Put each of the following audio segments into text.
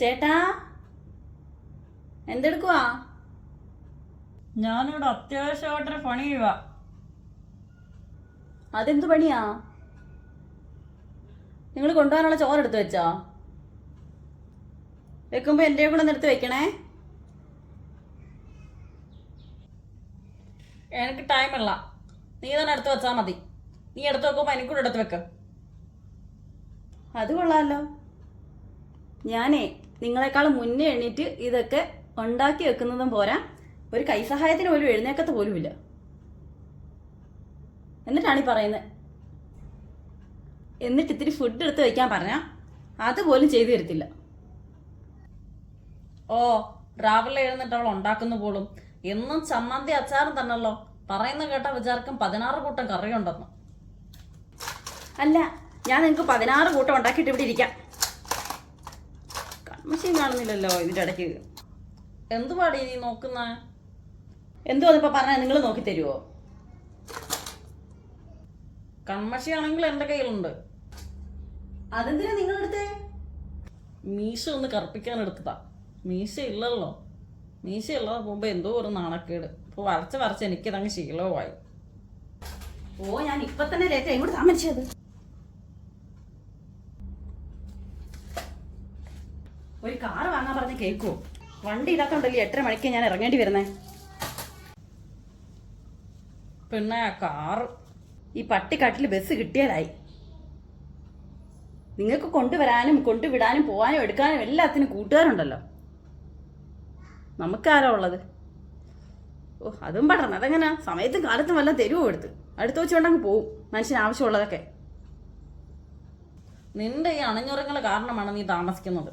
ചേട്ടാ എന്തെടുക്കുവാ? ഞാനിവിടെ അത്യാവശ്യമായിട്ടൊരു പണി ചെയ്യുക അതെന്ത് പണിയാ? നിങ്ങൾ കൊണ്ടുപോകാനുള്ള ചോറ് എടുത്ത് വെച്ചോ? വെക്കുമ്പോ എന്റെ കൂടെ ഒന്ന് എടുത്ത് വെക്കണേ. എനിക്ക് ടൈമില്ല നീ തന്നെ എടുത്ത് വെച്ചാ മതി. നീ എടുത്ത് വെക്കുമ്പോൾ എനിക്കൂടെ എടുത്ത് വെക്ക്. അത് കൊള്ളാമല്ലോ ഞാനേ നിങ്ങളെക്കാൾ മുന്നേ എണ്ണീറ്റ് ഇതൊക്കെ ഉണ്ടാക്കി വെക്കുന്നതും പോരാ. ഒരു കൈസഹായത്തിന് പോലും എഴുന്നേക്കത്ത് പോലുമില്ല. എന്നിട്ടാണ് ഈ പറയുന്നത്. എന്നിട്ട് ഇത്തിരി ഫുഡ് എടുത്ത് വെക്കാൻ പറഞ്ഞാൽ അതുപോലും ചെയ്തു തരത്തില്ല. ഓ രാവിലെ എഴുന്നിട്ട് അവൾ ഉണ്ടാക്കുന്നു പോലും. എന്നും ചമ്മന്തി അച്ചാറും തന്നല്ലോ. പറയുന്ന കേട്ട വിചാരിക്കും പതിനാറ് കൂട്ടം കറിയുണ്ടെന്ന്. അല്ല ഞാൻ നിങ്ങൾക്ക് പതിനാറ് കൂട്ടം ഉണ്ടാക്കിയിട്ട് ഇവിടെ ഇരിക്കാം. കൺമശയും കാണുന്നില്ലല്ലോ ഇതിന്റെ ഇടയ്ക്ക്. എന്തുപാടി നീ നോക്കുന്ന? എന്തോ അതിപ്പോൾ പറഞ്ഞാൽ നിങ്ങൾ നോക്കി തരുമോ കൺമഷിയാണെങ്കിൽ എന്റെ കയ്യിലുണ്ട്. അതെന്തിനാ നിങ്ങളെടുത്തേ മീശ ഒന്ന് കറുപ്പിക്കാൻ എടുത്തതാ. മീശ ഇല്ലല്ലോ. മീശ ഇല്ലാതെ പോകുമ്പോ എന്തോ ഒരു നാണക്കേട്. ഇപ്പൊ വരച്ച് വരച്ച് എനിക്കിതങ്ങ് ശീലവുമായി. ഓ ഞാൻ ഇപ്പൊ തന്നെ ലേറ്റ് ഇങ്ങോട്ട് താമസിച്ചത് ഒരു കാറ് വാങ്ങാൻ പറഞ്ഞ് കേൾക്കുവോ? വണ്ടി ഇല്ലാത്തോണ്ടല്ലേ എട്ടര മണിക്ക് ഞാൻ ഇറങ്ങേണ്ടി വരുന്നേ? പിന്നെ കാറ് ഈ പട്ടിക്കാട്ടിൽ ബസ് കിട്ടിയതായി. നിങ്ങൾക്ക് കൊണ്ടുവരാനും കൊണ്ടുവിടാനും പോകാനും എടുക്കാനും എല്ലാത്തിനും കൂട്ടുകാരുണ്ടല്ലോ. നമുക്കാരാ ഉള്ളത്? ഓ അതും പടർന്നു. അതെങ്ങനെ? സമയത്തും കാലത്തും വല്ല തെരുവോ എടുത്ത് അടുത്ത് വെച്ചുകൊണ്ടങ്ങ് പോവും മനുഷ്യന് ആവശ്യമുള്ളതൊക്കെ. നിന്റെ ഈ അണഞ്ഞുറങ്ങൾ കാരണമാണ് നീ താമസിക്കുന്നത്.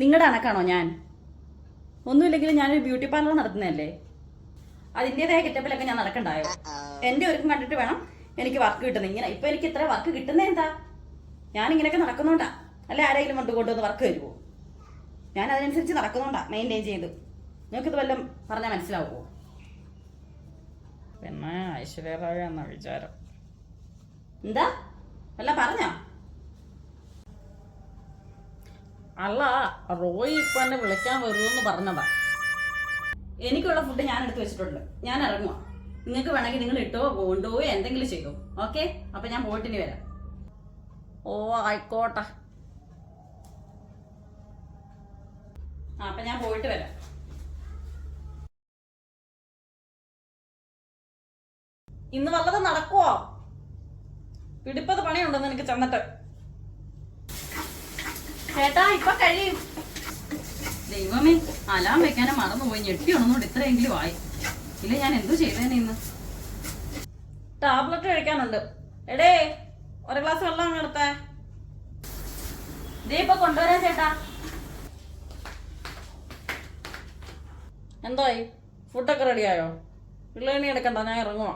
നിങ്ങളുടെ കണക്കാണോ ഞാൻ? ഒന്നുമില്ലെങ്കിലും ഞാനൊരു ബ്യൂട്ടി പാർലർ നടത്തുന്നതല്ലേ? അതിന്റെതായ ഗെറ്റപ്പിലൊക്കെ ഞാൻ നടക്കണ്ടായോ? എന്റെ ഒരുക്കം കണ്ടിട്ട് വേണം എനിക്ക് വർക്ക് കിട്ടുന്നത് ഇങ്ങനെ ഇപ്പൊ എനിക്ക് ഇത്ര വർക്ക് കിട്ടുന്നത് എന്താ? ഞാൻ ഇങ്ങനെയൊക്കെ നടക്കുന്നുണ്ടാ. അല്ലെ ആരെങ്കിലും കൊണ്ട് കൊണ്ടുവന്ന് വർക്ക് തരുമോ ഞാൻ അതിനനുസരിച്ച് നടക്കുന്നുണ്ടാ മെയിന്റെയിൻ ചെയ്ത്. നിങ്ങൾക്കിത് വല്ലതും പറഞ്ഞാൽ മനസ്സിലാവുമോ പിന്നെ ഐശ്വര്യ എന്ന വിചാരം. എന്താ? വല്ല പറഞ്ഞോ? അല്ല റോയി ഇപ്പൊ എന്നെ വിളിക്കാൻ വരുമെന്ന് പറഞ്ഞതാ. എനിക്കുള്ള ഫുഡ് ഞാൻ എടുത്ത് വെച്ചിട്ടുണ്ട്. ഞാൻ ഇറങ്ങുക നിങ്ങൾക്ക് വേണമെങ്കിൽ നിങ്ങൾ ഇട്ടോ കൊണ്ടുപോയോ എന്തെങ്കിലും ചെയ്തോ. ഓക്കെ? അപ്പൊ ഞാൻ പോയിട്ടിനി വരാം. ഓ ആയിക്കോട്ടെ. അപ്പൊ ഞാൻ പോയിട്ട് വരാം. ഇന്ന് വല്ലതും നടക്കുവോ? പിടിപ്പത് പണിയുണ്ടെന്ന് എനിക്ക് ചെന്നിട്ട്? ചേട്ടാ ഇപ്പൊ കഴിയും. ദൈവമേ അലാം വെക്കാനും മറന്നുപോയി ഞെട്ടി ഉണന്നോണ്ട് ഇത്രയെങ്കിലും ആയി. ഇല്ല ഞാൻ എന്തു ചെയ്തേനെ ഇന്ന്? ടാബ്ലറ്റ് കഴിക്കാനുണ്ട്. എടേ ഒരു ഗ്ലാസ് വെള്ളം അങ്ങ് എടുത്തേ. ദേ ഇപ്പൊ കൊണ്ടുവരാൻ ചേട്ടാ. എന്തായി? ഫുഡൊക്കെ റെഡിയായോ? പിള്ളേണി എടുക്കണ്ട ഞാൻ ഇറങ്ങുവാ.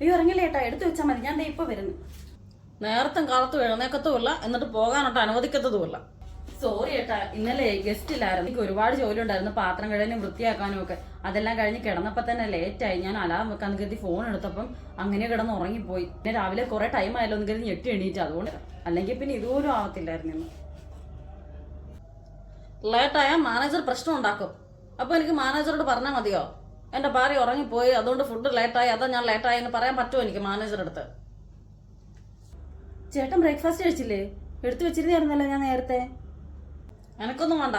അയ്യോ ഇറങ്ങില്ല ചേട്ടാ? എടുത്തു വെച്ചാൽ മതി. ഞാൻ ദേ ഇപ്പൊ വരുന്നു. നേരത്തും കാലത്തും എഴുന്നേക്കത്തുമില്ല എന്നിട്ട് പോകാനോട്ട് അനുവദിക്കത്തതുമില്ല. സോറി ഏട്ടാ ഇന്നലെ ഗസ്റ്റ് ഇല്ലായിരുന്നു എനിക്ക് ഒരുപാട് ജോലി ഉണ്ടായിരുന്നു പാത്രം കഴുകാനും വൃത്തിയാക്കാനും ഒക്കെ. അതെല്ലാം കഴിഞ്ഞ് കിടന്നപ്പോ തന്നെ ലേറ്റ് ആയി. ഞാൻ അലാം വെക്കാൻ കരുതി ഫോൺ എടുത്തപ്പം അങ്ങനെ കിടന്ന് ഉറങ്ങിപ്പോയി. പിന്നെ രാവിലെ കുറെ ടൈം ആയല്ലോ എന്ന് കരുതി ഞെട്ടി എണീറ്റ്. അതുകൊണ്ട് അല്ലെങ്കിൽ പിന്നെ ഇതുപോലും ആവത്തില്ലായിരുന്നു ഇന്ന്. ലേറ്റായ മാനേജർ പ്രശ്നം ഉണ്ടാക്കും. അപ്പൊ എനിക്ക് മാനേജറോട് പറഞ്ഞാൽ മതിയോ? എന്റെ ഭാര്യ ഉറങ്ങിപ്പോയി അതുകൊണ്ട് ഫുഡ് ലേറ്റായി അതാ ഞാൻ ലേറ്റായി എന്ന് പറയാൻ പറ്റുമോ എനിക്ക് മാനേജർ അടുത്ത്? ചേട്ടൻ ബ്രേക്ക്ഫാസ്റ്റ് കഴിച്ചില്ലേ? എടുത്തു വെച്ചിരുന്നായിരുന്നല്ലോ ഞാൻ നേരത്തെ. എനിക്കൊന്നും വേണ്ട.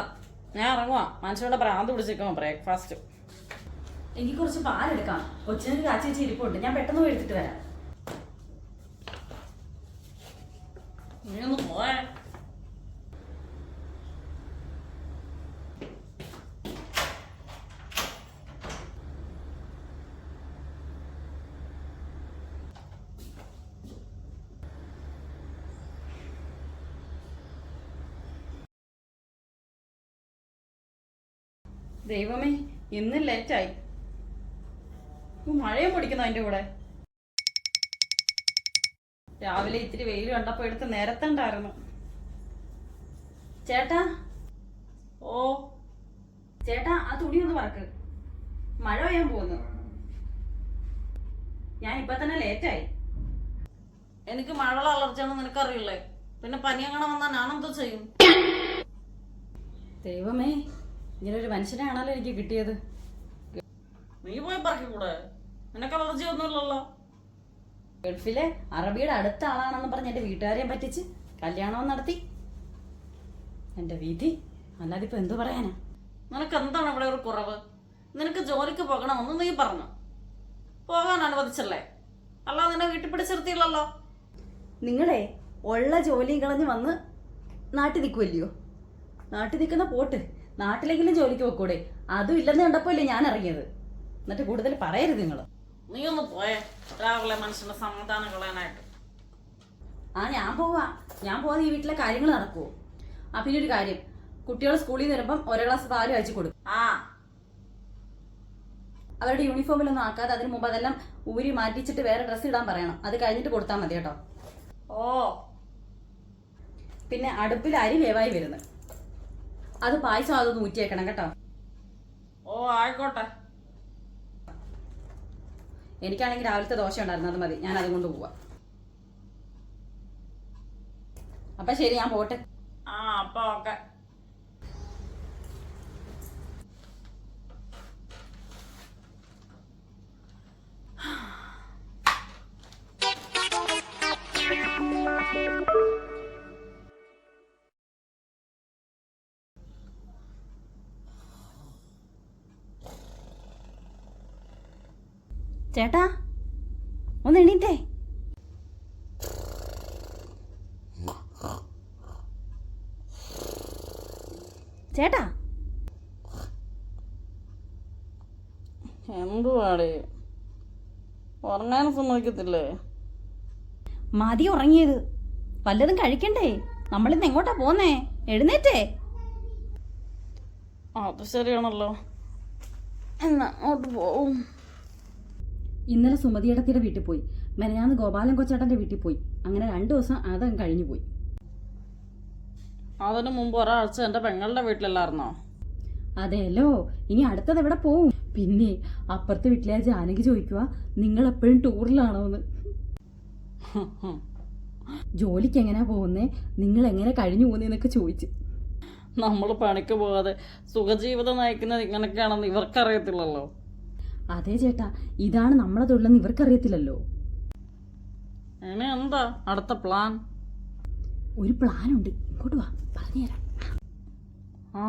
ഞാൻ ഇറങ്ങുവാ. മനുഷ്യരുടെ ഭ്രാന്ത് പിടിച്ചേക്കുമോ ബ്രേക്ക്ഫാസ്റ്റ് എനിക്ക് കുറച്ച് പാലെടുക്കാം കൊച്ചിനൊരു കാച്ചി വെച്ച് ഇരിപ്പുണ്ട്. ഞാൻ പെട്ടെന്ന് പോയി എടുത്തിട്ട് വരാം. നീ ഒന്ന് പോയേ. ദൈവമേ ഇന്ന് ലേറ്റായി മഴയും പൊടിക്കുന്നു അതിന്റെ കൂടെ. രാവിലെ ഇത്തിരി വെയിൽ കണ്ടപ്പോ എടുത്ത് നേരത്തണ്ടായിരുന്നു ചേട്ടാ ഓ ചേട്ടാ ആ തുണി ഒന്ന് വറക്ക് മഴ പെയ്യാൻ പോകുന്നു. ഞാൻ ഇപ്പൊ തന്നെ ലേറ്റായി എനിക്ക് മഴ അലർജിയാണെന്ന് നിനക്കറിയില്ലേ? പിന്നെ പനി അങ്ങനെ വന്നാൽ ഞാനെന്തോ ചെയ്യും? ദൈവമേ ഇങ്ങനെ ഒരു മനുഷ്യനാണല്ലോ എനിക്ക് കിട്ടിയത്. നീ പോയി പറക്കൂടെ നിനക്ക് അലർജി ഒന്നുമില്ലല്ലോ. ഗൾഫിലെ അറബിയുടെ അടുത്ത ആളാണെന്ന് പറഞ്ഞ് എന്റെ വീട്ടുകാരെയും പറ്റിച്ച് കല്യാണവും നടത്തി. എന്റെ വിധി അല്ലാതെ ഇപ്പൊ എന്തു പറയാനാ? നിനക്ക് എന്താണ് ഇവിടെ ഒരു കുറവ്? നിനക്ക് ജോലിക്ക് പോകണമെന്ന് നീ പറഞ്ഞു. പോകാൻ അനുവദിച്ചല്ലേ? അല്ലാതെ നിന്നെ വീട്ടിൽ പിടിച്ചിരുത്തിയില്ലല്ലോ. നിങ്ങളെ ഉള്ള ജോലിയും കളഞ്ഞ് വന്ന് നാട്ടിൽ നിൽക്കുമല്ലയോ നാട്ടിൽ നിൽക്കുന്ന പോട്ട്. നാട്ടിലെങ്കിലും ജോലിക്ക് പോക്കൂടെ. അതും ഇല്ലെന്ന് കണ്ടപ്പോഴല്ലേ ഞാൻ ഇറങ്ങിയത്. എന്നിട്ട് കൂടുതൽ പറയരുത് നിങ്ങൾ നീ ഒന്ന് പോയേ. രാവിലെ മനുഷ്യന്റെ സമാധാനം കളയാനായിട്ട് ആ ഞാൻ പോവാ. ഞാൻ പോവാതെ ഈ വീട്ടിലെ കാര്യങ്ങൾ നടക്കുവോ? ആ പിന്നെ ഒരു കാര്യം. കുട്ടികൾ സ്കൂളിൽ നിന്ന് വരുമ്പം ഒരേ ഗ്ലാസ് പാൽ അയച്ചു കൊടുക്കും. ആ. അവരുടെ യൂണിഫോമിലൊന്നും ആക്കാതെ അതിന് മുമ്പ് അതെല്ലാം ഊരി മാറ്റിച്ചിട്ട് വേറെ ഡ്രസ്സ് ഇടാൻ പറയണം. അത് കഴിഞ്ഞിട്ട് കൊടുത്താൽ മതി കേട്ടോ. ഓ. പിന്നെ അടുപ്പിൽ അരി വേവായി വരുന്നു അത് പായസം അതൊന്ന് ഊറ്റിയേക്കണം കേട്ടോ. ഓ ആയിക്കോട്ടെ. എനിക്കാണെങ്കിൽ രാവിലത്തെ ദോശ ഉണ്ടായിരുന്നു അത് മതി. ഞാൻ അതുകൊണ്ട് പോവാം. അപ്പൊ ശരി ഞാൻ പോട്ടെ. ആ അപ്പൊ ഓക്കെ. ചേട്ടാ ഒന്ന് എണീറ്റേ. ചേട്ടാ. എന്തുവാടേ? ഉറങ്ങാൻ സമ്മതിക്കത്തില്ലേ? മതി ഉറങ്ങിയത്. വല്ലതും കഴിക്കണ്ടേ? നമ്മളിന്ന് എങ്ങോട്ടാ പോന്നേ? എഴുന്നേറ്റേ. അത് ശരിയാണല്ലോ. എന്നാ അങ്ങോട്ട് പോവും. ഇന്നലെ സുമതിയിടത്തിയുടെ വീട്ടിൽ പോയി. മെനഞ്ഞാന്ന് ഗോപാലൻ കൊച്ചേട്ടന്റെ വീട്ടിൽ പോയി. അങ്ങനെ രണ്ടു ദിവസം അതങ്ങ് കഴിഞ്ഞു പോയി. അതിനു മുമ്പ് ഒരാഴ്ച എന്റെ പെങ്ങളുടെ വീട്ടിലല്ലായിരുന്നോ? അതെയല്ലോ ഇനി അടുത്തത് എവിടെ പോവും? പിന്നെ അപ്പുറത്തെ വീട്ടിലെ ജാനകി ചോദിക്കുക നിങ്ങൾ എപ്പോഴും ടൂറിലാണോ എന്ന്? ജോലിക്ക് എങ്ങനെയാ പോകുന്നേ? നിങ്ങൾ എങ്ങനെ കഴിഞ്ഞു പോകുന്നേന്നൊക്കെ ചോദിച്ചു. നമ്മൾ പണിക്ക് പോകാതെ സുഖജീവിതം നയിക്കുന്നത് ഇങ്ങനെയൊക്കെയാണെന്ന് ഇവർക്കറിയത്തില്ലല്ലോ. അതെ ചേട്ടാ ഇതാണ് നമ്മളെ തൊഴിലെന്ന് ഇവർക്കറിയത്തില്ലല്ലോ. ഇനി എന്താ അടുത്ത പ്ലാൻ ഒരു പ്ലാൻ ഉണ്ട് ഇങ്ങോട്ട് വാ പറഞ്ഞുതരാം ആ.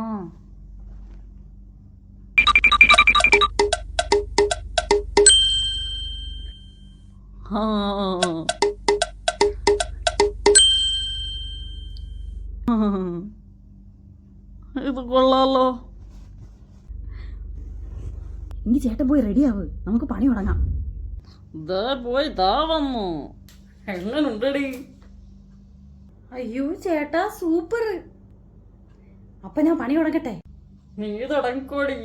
ഇത് കൊള്ളാലോ. എങ്കിൽ ചേട്ടൻ പോയി റെഡിയാവ് നമുക്ക് പണി തുടങ്ങാം. പോയി ദാ വന്നു. എങ്ങനുണ്ടടി? അയ്യോ ചേട്ടാ സൂപ്പർ അപ്പൊ ഞാൻ പണി തുടങ്ങട്ടെ? നീ തുടങ്ങിക്കോടി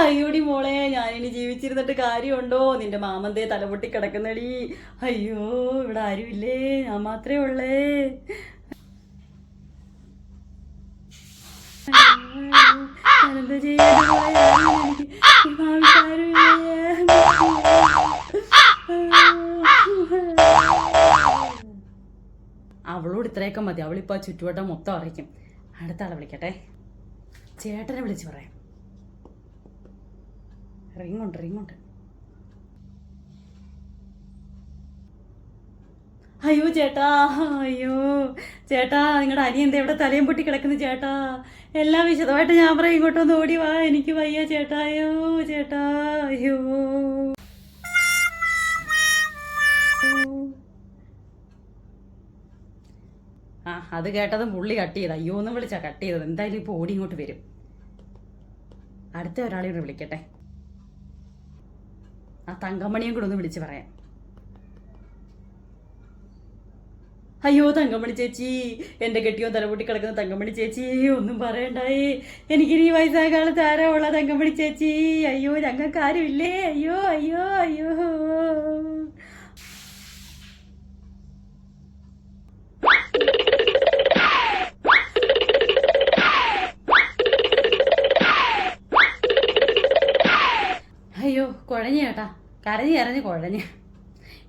അയ്യോടി മോളെ ഞാനിനി ജീവിച്ചിരുന്നിട്ട് കാര്യമുണ്ടോ? നിന്റെ മാമന്തേ തലപൊട്ടി കിടക്കുന്നടി. അയ്യോ ഇവിടെ ആരുമില്ലേ? ഞാൻ മാത്രമേ ഉള്ളേ ഞാനെന്താ ചെയ്യാനാ മോളെ? ആരുമില്ല എനിക്ക്. ഈ ഭാവിക്ക് ആരുമില്ലേ? അവളോട് ഇത്രയൊക്കെ മതി. അവളിപ്പോ ആ ചുറ്റുവട്ടം മൊത്തം അറിയിക്കും. അടുത്ത ആളെ വിളിക്കട്ടെ. ചേട്ടനെ വിളിച്ചു പറയാം. റിങ്ങുണ്ട് റിങ്ങുണ്ട് അയ്യോ ചേട്ടാ അയ്യോ. ചേട്ടാ നിങ്ങളുടെ അനി എന്താ ഇവിടെ തലയും പൊട്ടി കിടക്കുന്നു ചേട്ടാ. എല്ലാം വിശദമായിട്ട് ഞാൻ പറയും ഇങ്ങോട്ടൊന്ന് ഓടി വാ. എനിക്ക് വയ്യ ചേട്ടാ. അയ്യോ ചേട്ടാ അയ്യോ. ആ അത് കേട്ടതും പുള്ളി കട്ട് ചെയ്ത്. അയ്യോ എന്ന് വിളിച്ചാ കട്ട് ചെയ്തത്. എന്തായാലും ഇപ്പോൾ ഓടി ഇങ്ങോട്ട് വരും. അടുത്ത ഒരാളെ കൂടെ വിളിക്കട്ടെ. ആ തങ്കമണിയും കൂടെ ഒന്ന് വിളിച്ച് പറയാം. അയ്യോ തങ്കമണി ചേച്ചി എന്റെ കെട്ടിയോ തലപൊട്ടി കിടക്കുന്ന തങ്കമണി ചേച്ചി ഒന്നും പറയണ്ടായി. എനിക്കിനി വയസ്സായ കാലത്ത് ആരാ ഉള്ള തങ്കമണി ചേച്ചി? അയ്യോ ഞങ്ങൾക്ക് ആരുമില്ലേ? അയ്യോ അയ്യോ അയ്യോ. അയ്യോ കുഴഞ്ഞ ചേട്ടാ. കരഞ്ഞ് കരഞ്ഞ് കുഴഞ്ഞ്.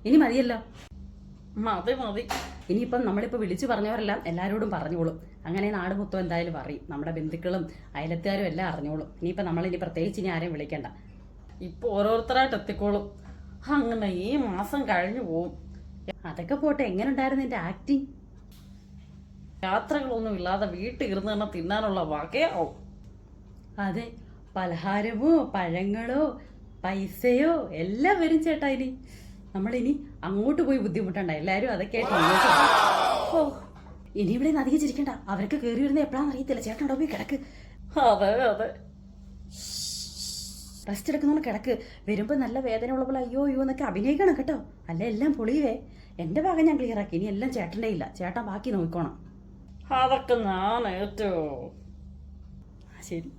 ഇനി മതിയല്ലോ. മതി മതി. ഇനിയിപ്പം നമ്മളിപ്പോൾ വിളിച്ചു പറഞ്ഞവരെല്ലാം എല്ലാവരോടും പറഞ്ഞോളും. അങ്ങനെ നാട് മൊത്തം എന്തായാലും പറയും നമ്മുടെ ബന്ധുക്കളും അയലത്തുകാരും എല്ലാം അറിഞ്ഞോളും. ഇനിയിപ്പോൾ നമ്മളിനി പ്രത്യേകിച്ച് ഇനി ആരെയും വിളിക്കണ്ട. ഇപ്പൊ ഓരോരുത്തരായിട്ട് എത്തിക്കോളും. അങ്ങനെ ഈ മാസം കഴിഞ്ഞു പോവും. അതൊക്കെ പോട്ടെ എങ്ങനെ ഉണ്ടായിരുന്നു എന്റെ ആക്ടിങ് യാത്രകളൊന്നും ഇല്ലാതെ വീട്ടിൽ ഇരുന്ന് തന്നെ തിന്നാനുള്ള വകയാവും. അതെ പലഹാരമോ പഴങ്ങളോ പൈസയോ എല്ലാം വരും ചേട്ടാ ഇനി. നമ്മളിനി അങ്ങോട്ട് പോയി ബുദ്ധിമുട്ടണ്ട എല്ലാവരും അതൊക്കെ ആയിട്ട് ഇങ്ങോട്ട് ഓ ഇനി ഇവിടെ നിന്ന് അധികം ചിരിക്കണ്ട. അവരൊക്കെ കയറി വരുന്ന എപ്പോഴാണെന്ന് അറിയത്തില്ല. ചേട്ടൻ അവിടെ പോയി കിടക്ക്. അതെ അതെ റെസ്റ്റ് എടുക്കുന്നോണ്ട് കിടക്ക്. വരുമ്പോൾ നല്ല വേദന ഉള്ള പോലെ അയ്യോ അയ്യോ എന്നൊക്കെ അഭിനയിക്കണം കേട്ടോ. അല്ല എല്ലാം പൊളിയുവേ. എന്റെ ഭാഗം ഞാൻ ക്ലിയർ ആക്കി. ഇനി എല്ലാം ചേട്ടന്റെ ഇല്ല. ചേട്ടൻ ബാക്കി നോക്കിക്കോണം. അതൊക്കെ ഞാൻ ഏറ്റവും. ശരി.